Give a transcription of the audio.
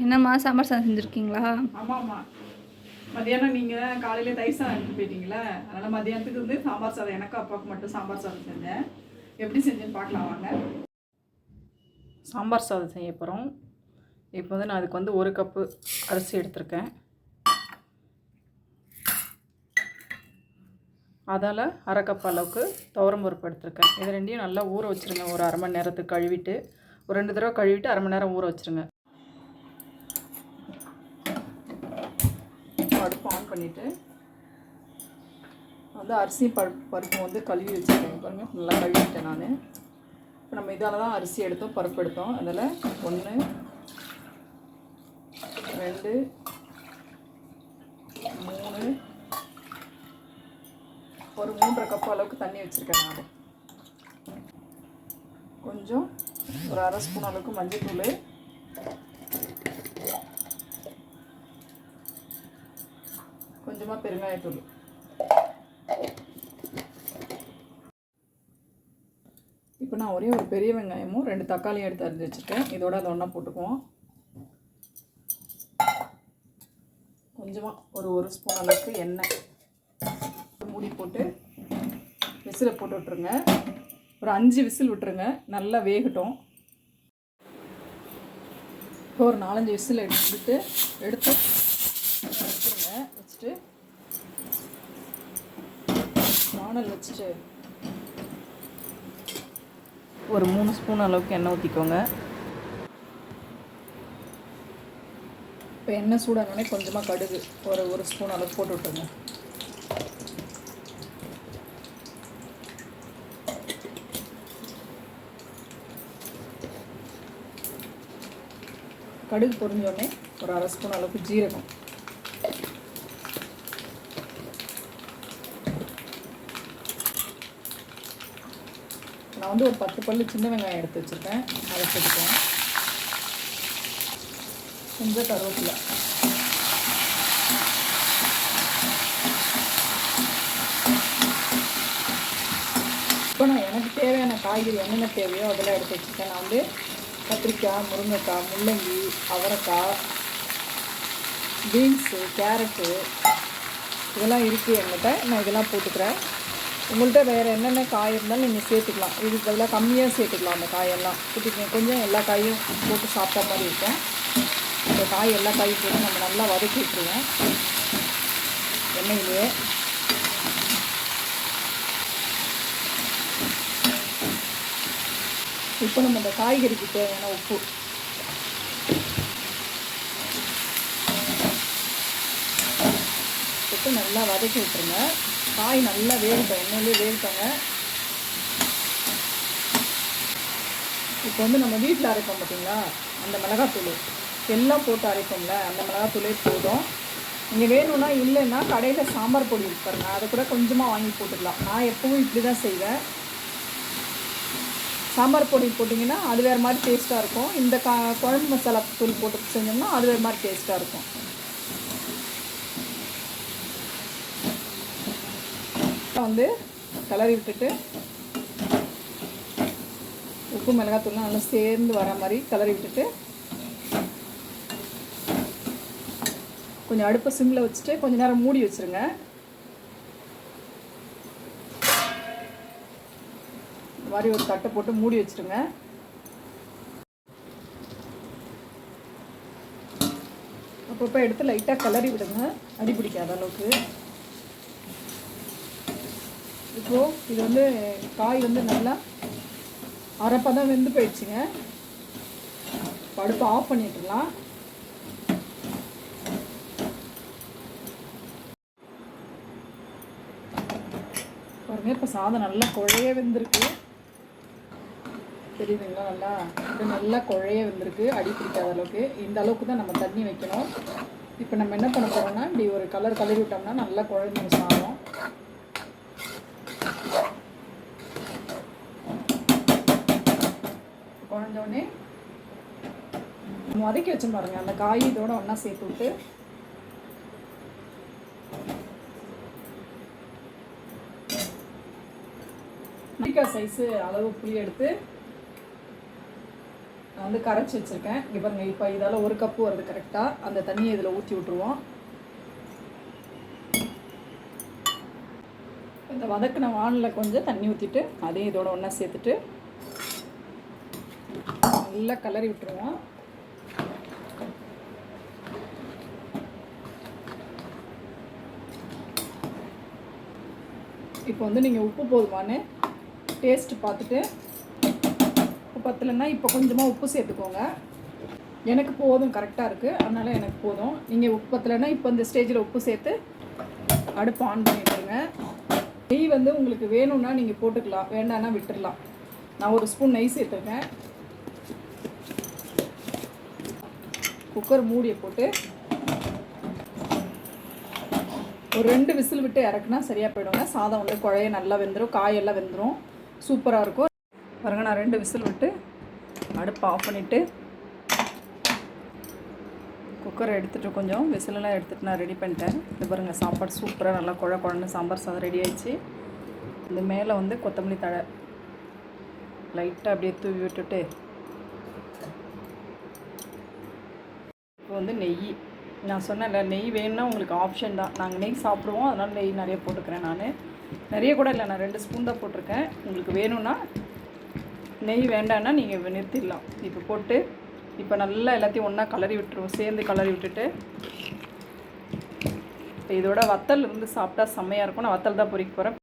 என்னம்மா சாம்பார் சாதம் செஞ்சுருக்கீங்களா? ஆமாம்மா. மதியானம் நீங்கள் காலையில் தயிர் சாதம் எடுத்து போயிட்டீங்களா அதனால் மதியானத்துக்கு வந்து சாம்பார் சாதம். எனக்கு அப்பாவுக்கு மட்டும் சாம்பார் சாதம் செஞ்சேன். எப்படி செஞ்சேன்னு பார்க்கலாம் வாங்க. சாம்பார் சாதம் செய்ய போகிறோம் இப்போ வந்து நான் அதுக்கு வந்து ஒரு கப்பு அரிசி எடுத்திருக்கேன். அதால் அரை கப் அளவுக்கு துவரம் பருப்பு எடுத்திருக்கேன். இது ரெண்டையும் நல்லா ஊற வச்சுருங்க. ஒரு அரை மணி நேரத்துக்கு கழுவிட்டு ஒரு ரெண்டு தடவை கழுவிட்டு அரை மணி நேரம் ஊற வச்சுருங்க அடுப்பு ஆன் பண்ணிவிட்டு வந்து அரிசி பருப்பு பருப்பு வந்து கழுவி வச்சுருக்கேன். பாருங்கள் நல்லா கழுவிட்டேன் நான். இப்போ நம்ம இதால் தான் அரிசி எடுத்தோம் பருப்பு எடுத்தோம். அதில் ஒன்று ரெண்டு மூணு ஒரு மூன்றரை கப் அளவுக்கு தண்ணி வச்சுருக்கேன் நான் கொஞ்சம் ஒரு அரை ஸ்பூன் அளவுக்கு மஞ்சள் கொஞ்சமாக பெருங்காயத்தூள். இப்போ நான் ஒரே ஒரு பெரிய வெங்காயமும் ரெண்டு தக்காளியும் எடுத்து அரிஞ்சு வச்சுருக்கேன். இதோட அதை ஒன்றா போட்டுக்குவோம். கொஞ்சமாக ஒரு ஒரு ஸ்பூன் அளவுக்கு எண்ணெய். மூடி போட்டு விசிலை போட்டு விட்ருங்க ஒரு அஞ்சு விசில் விட்டுருங்க. நல்லா வேகட்டும். இப்போ ஒரு நாலஞ்சு விசில் எடுத்துட்டு எடுத்து வச்சுருங்க. வச்சுட்டு வானல் வச்சுட்டு ஒரு மூணு ஸ்பூன் அளவுக்கு எண்ணெய் ஊற்றிக்கோங்க இப்போ எண்ணெய் சூடானோடனே கொஞ்சமாக கடுகு ஒரு ஒரு ஸ்பூன் அளவுக்கு போட்டு விட்டுருங்க. கடுகு பொரிஞ்சோடனே ஒரு அரை ஸ்பூன் அளவுக்கு ஜீரகம். நான் வந்து ஒரு பத்து பல்லு சின்ன வெங்காயம் எடுத்து வச்சுருக்கேன். அதை சேர்த்துக்கேன் கொஞ்சம் கருவேப்பிலை. இப்போ நான் எனக்கு தேவையான காய்கறி என்னென்ன தேவையோ அதெல்லாம் எடுத்து வச்சுருக்கேன். நான் வந்து கத்திரிக்காய் முருங்கைக்காய் முள்ளங்கி அவரைக்காய் பீன்ஸு கேரட்டு இதெல்லாம் இருக்குது என்கிட்ட. நான் இதெல்லாம் போட்டுக்கிறேன். உங்கள்கிட்ட வேறு என்னென்ன காய் இருந்தாலும் நீங்கள் சேர்த்துக்கலாம். இதுக்கு பதிலாக கம்மியாக சேர்த்துக்கலாம் அந்த காயெல்லாம். குட்டி கொஞ்சம் எல்லா காயும் போட்டு சாப்பிட்ட மாதிரி இருக்கும். இந்த காய் எல்லா காயும் போட்டு நம்ம நல்லா வதக்கி விட்டுருவோம். எண்ணெயிலே. இப்போ நம்ம இந்த காய்கறிக்கு தேவையான உப்பு. போட்டு நல்லா வதக்கி விட்டுருங்க. காய் நல்லா வேகட்டும் எண்ணெயிலே வேகட்டோங்க. இப்போ வந்து நம்ம வீட்டில் அரைப்போம் பார்த்தீங்களா அந்த மிளகாத்தூள். எல்லாம் போட்டு அரைப்போம்ல அந்த மிளகாத்தூளே போதும். நீங்கள் வேணும்னா இல்லைன்னா கடையில் சாம்பார் பொடி இருப்பாருங்க அதை கூட கொஞ்சமாக வாங்கி போட்டுக்கலாம். நான் எப்பவும் இப்படி தான் செய்வேன். சாம்பார் பொடி போட்டிங்கன்னா அது வேறு மாதிரி டேஸ்ட்டாக இருக்கும். இந்த கா குழம்பு மசாலா தூள் போட்டு செஞ்சோம்னா அது வேறு மாதிரி டேஸ்ட்டாக இருக்கும். வந்து கிளறி விட்டுட்டு உப்பு மிளகாத்தூள்லாம் நல்லா சேர்ந்து வர மாதிரி கிளறி விட்டுட்டு கொஞ்சம் அடுப்பை சிம்மில் வச்சுட்டு கொஞ்சம் நேரம் மூடி வச்சுருங்க. இந்த மாதிரி ஒரு தட்டை போட்டு மூடி வச்சுருங்க. அப்பப்போ எடுத்து லைட்டாக கிளறி விடுங்க. அடி பிடிக்காத அளவுக்கு. இப்போது இது வந்து காய் வந்து நல்லா அரைப்பதம் வெந்து போயிடுச்சுங்க. படுப்பை ஆஃப் பண்ணிட்டுலாம் பாருங்க இப்போ சாதம் நல்லா குழைய வெந்திருக்கு. தெரியுதுங்களா நல்லா இது நல்லா குழைய வெந்திருக்கு. அடி பிடிக்காத அளவுக்கு. இந்த அளவுக்கு தான் நம்ம தண்ணி வைக்கணும். இப்போ நம்ம என்ன பண்ண போகிறோம்னா இப்படி ஒரு கலர் கலரி விட்டோம்னா நல்லா குழந்தைங்க சாதம். குழஞ்சோடனே வதக்கி வச்சு பாருங்க. அந்த காய் இதோட ஒன்றா சேர்த்து விட்டு. நெல்லிக்காய் சைஸு அளவு புளி எடுத்து நான் வந்து கரைச்சி வச்சுருக்கேன். இங்கே பாருங்கள் இப்போ இதால் ஒரு கப்பு வருது கரெக்டாக அந்த தண்ணியை இதில் ஊற்றி விட்ருவோம் இந்த வதக்கின வானில் கொஞ்சம் தண்ணி ஊற்றிட்டு அதையும் இதோட ஒன்றா சேர்த்துட்டு நல்லா கலரி விட்டுருவோம். இப்போ வந்து நீங்கள் உப்பு போதுமான்னு டேஸ்ட் பார்த்துட்டு உப்பு பத்தலைன்னா இப்போ கொஞ்சமாக உப்பு சேர்த்துக்கோங்க. எனக்கு போதும் கரெக்டாக இருக்குது அதனால் எனக்கு போதும். நீங்கள் உப்பு பத்தலைன்னா இப்போ இந்த ஸ்டேஜில் உப்பு சேர்த்து அடுப்பு ஆன் பண்ணிடுங்க நெய் வந்து உங்களுக்கு வேணும்னா நீங்கள் போட்டுக்கலாம். வேண்டான்னா விட்டுடலாம் நான் ஒரு ஸ்பூன் நெய் சேர்த்துருக்கேன். குக்கர் மூடியை போட்டு ஒரு ரெண்டு விசில் விட்டு இறக்குனா சரியாக போயிடுங்க. சாதம் வந்து குழைய நல்லா வெந்துடும் காயெல்லாம் வெந்துடும் சூப்பராக இருக்கும். பாருங்க நான் ரெண்டு விசில் விட்டு அடுப்பு ஆஃப் பண்ணிவிட்டு குக்கரை எடுத்துகிட்டு கொஞ்சம் விசிலெல்லாம் எடுத்துகிட்டு நான் ரெடி பண்ணிட்டேன். இது பாருங்கள் சாப்பாடு சூப்பராக நல்லா குழ குழன்னு சாம்பார் சாதம் ரெடி ஆயிடுச்சு. இது மேலே வந்து கொத்தமல்லி தழை. லைட்டாக அப்படியே தூவி விட்டுட்டு இப்போ வந்து நெய். நான் சொன்னேன்ல நெய் வேணும்னா உங்களுக்கு ஆப்ஷன் தான். நாங்கள் நெய் சாப்பிடுவோம். அதனால் நெய் நிறைய போட்டுக்கிறேன் நான். நிறைய கூட இல்லை நான் ரெண்டு ஸ்பூன் தான் போட்டிருக்கேன். உங்களுக்கு வேணும்னா நெய் வேண்டான்னா நீங்கள் நிறுத்திடலாம். இப்போ போட்டு இப்போ நல்லா எல்லாத்தையும் ஒன்றா கலரி விட்டுருவோம். சேர்ந்து கலரி விட்டுட்டு. இப்போ இதோட வத்தல் இருந்து சாப்பிட்டா செம்மையாக இருக்கும். நான் வத்தல் தான் பொறிக்க போகிறேன்